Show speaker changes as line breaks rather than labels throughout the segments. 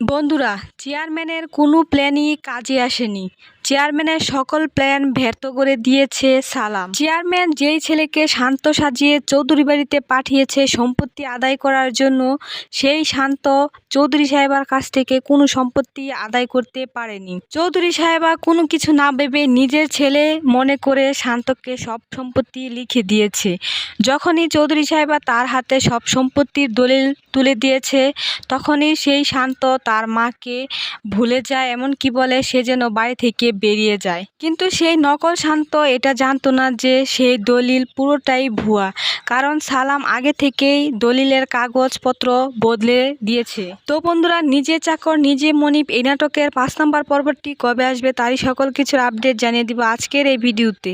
বন্ধুরা চেয়ারম্যানের কোনো প্ল্যানই কাজে আসেনি। চেয়ারম্যানের সকল প্ল্যান ব্যর্থ করে দিয়েছে সালাম। চেয়ারম্যান যেই ছেলেকে শান্ত সাজিয়ে চৌধুরী বাড়িতে পাঠিয়েছে সম্পত্তি আদায় করার জন্য, সেই শান্ত চৌধুরী সাহেবার কাছ থেকে কোনো সম্পত্তি আদায় করতে পারেনি। চৌধুরী সাহেবা কোনো কিছু না ভেবে নিজের ছেলে মনে করে শান্তকে সব সম্পত্তি লিখে দিয়েছে। যখনই চৌধুরী সাহেবা তার হাতে সব সম্পত্তির দলিল তুলে দিয়েছে, তখনই সেই শান্ত তার মাকে ভুলে যায় এমন কি বলে সে যেন বাড়ি থেকে বেরিয়ে যায়। কিন্তু সেই নকল শান্ত এটা জানতো না যে সেই দলিল পুরোটাই ভুয়া। কারণ সালাম আগে থেকেই দলিলের কাগজপত্র বদলে দিয়েছে। তো বন্ধুরা, নিজে চাকর, নিজে মনিপ এই নাটকের পাঁচ নম্বর পর্বটি কবে আসবে তারই সকল কিছুর আপডেট জানিয়ে দিব আজকের এই ভিডিওতে।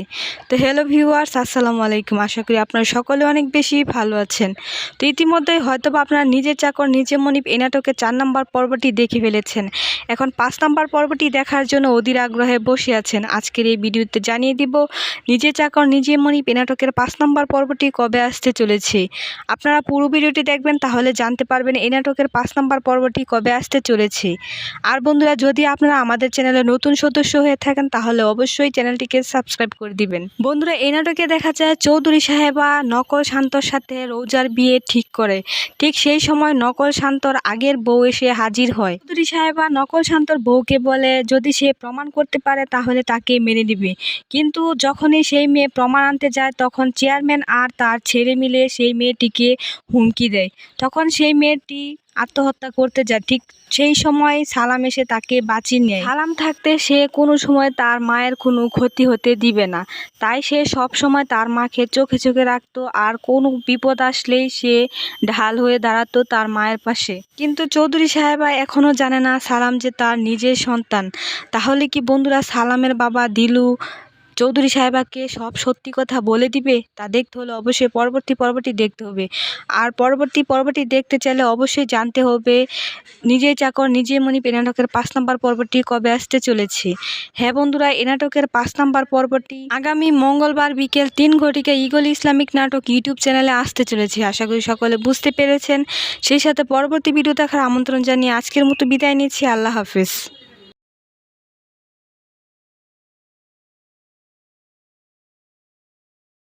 তো হ্যালো ভিউয়ার্স আসসালামু আলাইকুম। আশা করি আপনারা সকলে অনেক বেশি ভালো আছেন। তো ইতিমধ্যেই হয়তো আপনারা নিজে চাকর, নিজে মনিপ এই নাটকের চার নম্বর পর্বটি দেখে ফেলেছেন। এখন পাঁচ নম্বর পর্বটি দেখার জন্য অধীর আগ্রহে বসে আছেন। আজকের এই ভিডিওতে জানিয়ে দিব নিজে চাকর নিজে মনিপ এই নাটকের পাঁচ নম্বর পর্বটি কবে আসতে চলেছে। আপনারা পুরো ভিডিওটি দেখবেন, তাহলে জানতে পারবেন এই নাটকের পাঁচ নম্বর পর্বটি কবে আসতে চলেছে। আর বন্ধুরা, যদি আপনারা আমাদের চ্যানেলে নতুন সদস্য হয়ে থাকেন, তাহলে অবশ্যই চ্যানেলটিকে সাবস্ক্রাইব করে দিবেন। বন্ধুরা, এই নাটকে দেখা যায় চৌধুরী সাহেবা নকল শান্তর সাথে রৌজার বিয়ে ঠিক করে। ঠিক সেই সময় নকল শান্তর আগের বউ এসে হাজির হয়। চৌধুরী সাহেবা নকল শান্তর বউকে বলে, যদি সে প্রমাণ করতে পারে তাহলে তাকে মেনে নিবে। কিন্তু যখনই সেই মেয়ে প্রমাণ আনতে যায়, তখন চেয়ারম্যান আর তার ছেলে মিলে সেই মেয়েটিকে হুমকি দেয়। তখন সেই মেয়েটি আত্মহত্যা করতে যায়, ঠিক সেই সময় সালাম এসে তাকে বাঁচিয়ে নেয়। সালাম থাকতে সে কোনো সময় তার মায়ের কোনো ক্ষতি হতে দিবে না। তাই সে সব সময় তার মাকে চোখে চোখে রাখতো, আর কোনো বিপদ আসলেই সে ঢাল হয়ে দাঁড়াতো তার মায়ের পাশে। কিন্তু চৌধুরী সাহেবা এখনও জানে না সালাম যে তার নিজের সন্তান। তাহলে কি বন্ধুরা সালামের বাবা দিলু চৌধুরী সাহেবাকে সব সত্যি কথা বলে দিবে, তা দেখতে হলে অবশ্যই পরবর্তী পর্বটি দেখতে হবে। আর পরবর্তী পর্বটি দেখতে চাইলে অবশ্যই জানতে হবে নিজেই চাকর নিজে মনি এ নাটকের পাঁচ নম্বর পর্বটি কবে আসতে চলেছে। হ্যাঁ বন্ধুরা এ নাটকের পাঁচ নম্বর পর্বটি আগামী মঙ্গলবার বিকেল তিন ঘটিকা ইগল ইসলামিক নাটক ইউটিউব চ্যানেলে আসতে চলেছে। আশা করি সকলে বুঝতে পেরেছেন। সেই সাথে পরবর্তী ভিডিও দেখার আমন্ত্রণ জানিয়ে আজকের মতো বিদায় নিচ্ছি। আল্লাহ হাফিজ।